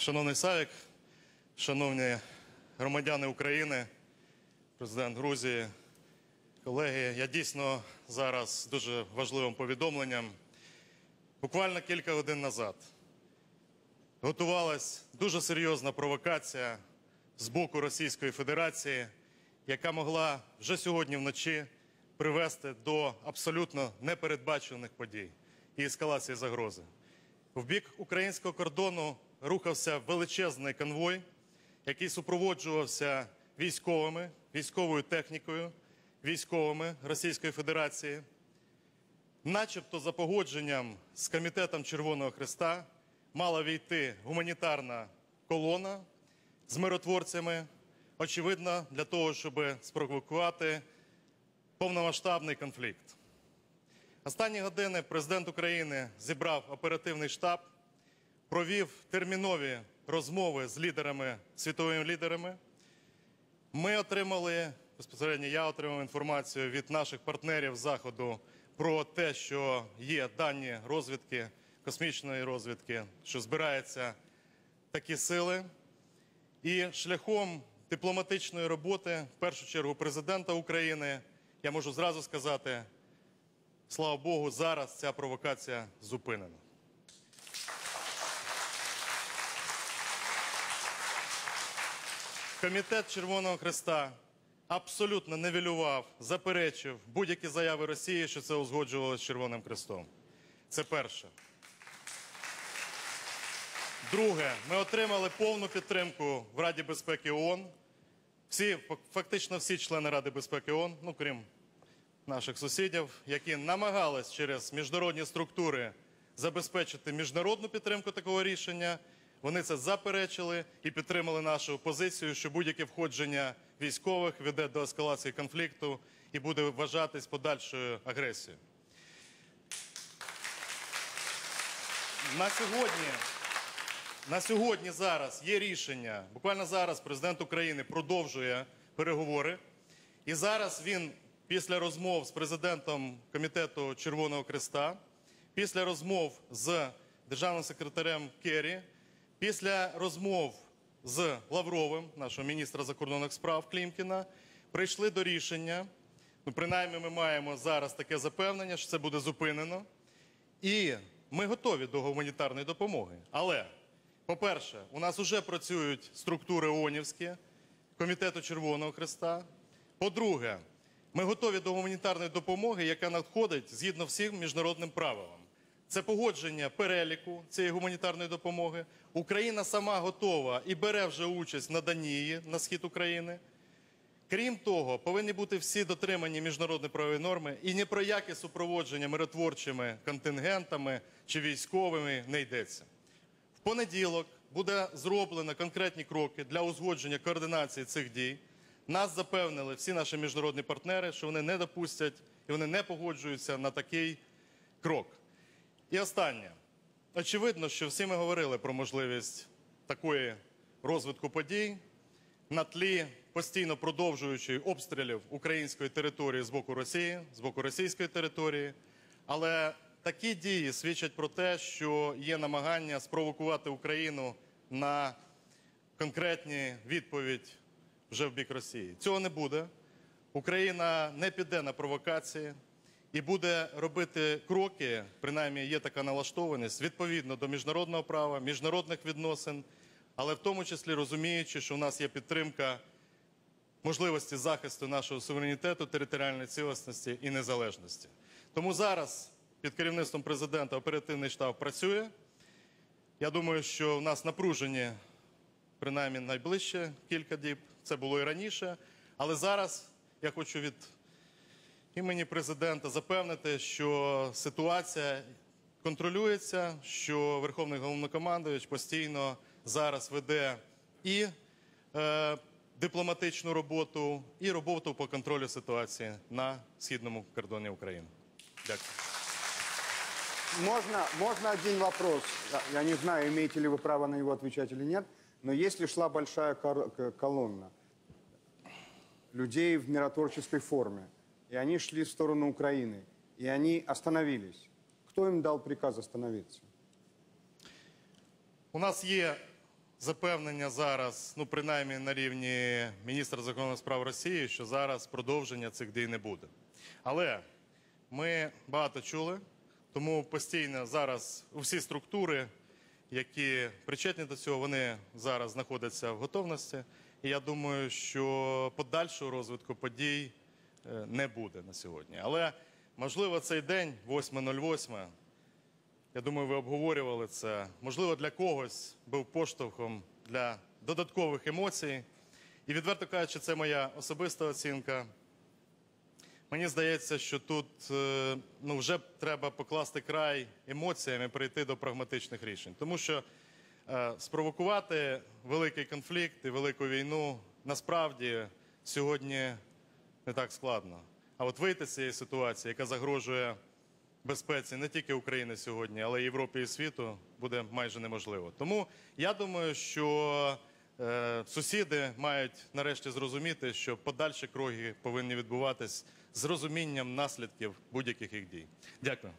Шановний Савік, шановні громадяни України, президент Грузії, колеги, я дійсно зараз дуже важливим повідомленням. Буквально кілька годин назад готувалась дуже серйозна провокація з боку Російської Федерації, яка могла вже сьогодні вночі привести до абсолютно непередбачених подій і ескалації загрози. В бік українського кордону рухався величезний конвой, який супроводжувався військовими, військовою технікою, військовими Російської Федерації, начебто за погодженням з комітетом Червоного Христа мала війти гуманітарна колона з миротворцями, очевидно, для того, щоб спровокувати повномасштабний конфлікт. Останні години президент України зібрав оперативний штаб, провів термінові розмови з лідерами, світовими лідерами. Ми отримали безпосередньо я отримав інформацію від наших партнерів заходу про те, що є дані розвідки, космічної розвідки, що збираються такі сили. І шляхом дипломатичної роботи, в першу чергу, президента України, я можу зразу сказати, слава Богу, зараз ця провокація зупинена. Комітет Червоного Христа абсолютно невілював, заперечив будь-які заяви Росії, що це узгоджувалося з Червоним Хрестом. Це перше. Друге, ми отримали повну підтримку в Раді безпеки ООН. Всі, фактично всі члени Ради безпеки ООН, ну крім наших сусідів, які намагались через міжнародні структури забезпечити міжнародну підтримку такого рішення, вони це заперечили і підтримали нашу позицію, що будь-яке входження військових веде до ескалації конфлікту і буде вважатись подальшою агресією. На сьогодні, на сьогодні зараз є рішення. Буквально зараз президент України продовжує переговори, і зараз він після розмов з президентом комітету Червоного Христа, після розмов з державним секретарем Керрі, після розмов з Лавровим, нашого міністра закордонних справ Клімкіна, прийшли до рішення. Ну, принаймні, ми маємо зараз таке запевнення, що це буде зупинено. І ми готові до гуманітарної допомоги. Але, по-перше, у нас вже працюють структури ООНівські, Комітету Червоного Христа. По-друге, ми готові до гуманітарної допомоги, яка надходить згідно всім міжнародним правилам. Це погодження переліку цієї гуманітарної допомоги. Україна сама готова і бере вже участь в наданні її на схід України. Крім того, повинні бути всі дотримані міжнародні правові норми і ні про яке супроводження миротворчими контингентами чи військовими не йдеться. В понеділок буде зроблено конкретні кроки для узгодження координації цих дій. Нас запевнили всі наші міжнародні партнери, що вони не допустять і вони не погоджуються на такий крок. І останнє. Очевидно, що всі ми говорили про можливість такої розвитку подій на тлі постійно продовжуючої обстрілів української території з боку Росії, з боку російської території. Але такі дії свідчать про те, що є намагання спровокувати Україну на конкретні відповідь вже в бік Росії. Цього не буде. Україна не піде на провокації і буде робити кроки, принаймні є така налаштованість відповідно до міжнародного права, міжнародних відносин, але в тому числі розуміючи, що в нас є підтримка можливості захисту нашого суверенітету, територіальної цілісності і незалежності. Тому зараз під керівництвом президента оперативний штаб працює. Я думаю, що в нас напружені принаймні найближче кілька діб. Це було і раніше. Але зараз я хочу від імені президента запевнити, що ситуація контролюється, що Верховний головнокомандуючий постійно зараз веде і е, дипломатичну роботу, і роботу по контролю ситуації на східному кордоні України. Дякую. Можно, можно один вопрос? Я- не знаю, имеете ли вы право на него отвечать или нет, но если шла большая колонна людей в миротворческой форме, и они шли в сторону Украины, и они остановились, кто им дал приказ остановиться? У нас є запевнення зараз, ну принаймні на рівні міністра закордонних справ Росії, що зараз продовження цих дій не буде. Але ми багато чули, тому постійно зараз усі структури, які причетні до цього, вони зараз знаходяться в готовності. І я думаю, що подальшого розвитку подій не буде на сьогодні. Але можливо цей день, 8.08, я думаю, ви обговорювали це. Можливо, для когось був поштовхом для додаткових емоцій. І відверто кажучи, це моя особиста оцінка. Мені здається, що тут е, ну, вже треба покласти край емоціям і перейти до прагматичних рішень. Тому що е, спровокувати великий конфлікт і велику війну насправді сьогодні не так складно. А от вийти з цієї ситуації, яка загрожує безпеці не тільки України сьогодні, але й Європі і світу, буде майже неможливо. Тому я думаю, що е, сусіди мають нарешті зрозуміти, що подальші кроки повинні відбуватись з розумінням наслідків будь-яких їх дій. Дякую.